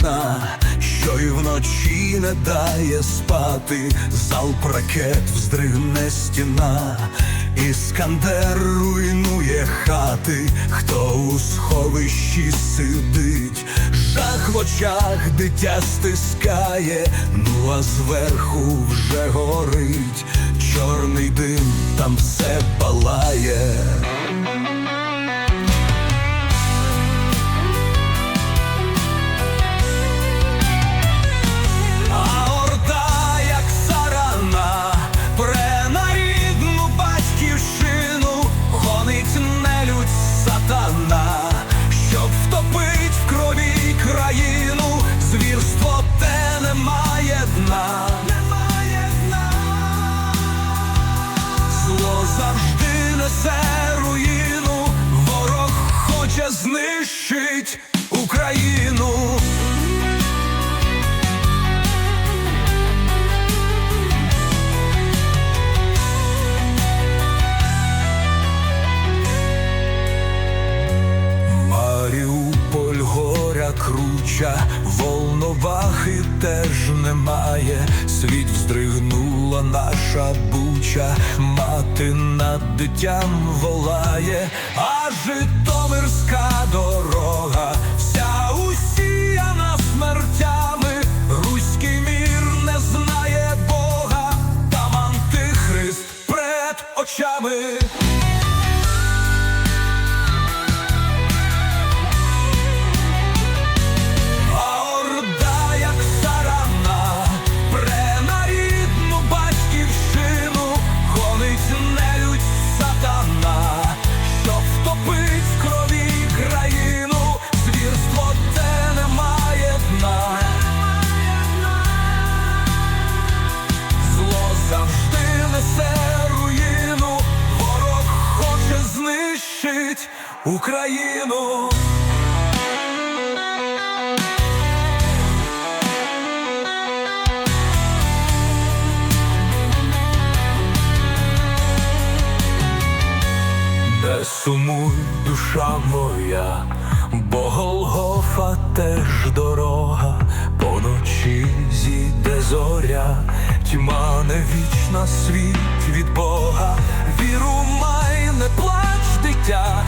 війна, що й вночі не дає спати, залп ракет вздригне стіна, іскандер руйнує хати, хто у сховищі сидить, жах в очах дитя стискає, ну а зверху вже горить, чорний дим там все палає. Круча, волновахи теж немає. Світ вздригнула наша буча, мати над дитям волає, а Житомирська дорога, вся усіяна смертями, руський мір не знає Бога, там пред очами. Україну. Не сумуй, душа моя, бо Голгофа теж дорога, поночі зійде зоря, тьма не вічна світ від Бога, віру май, не плач, дитя,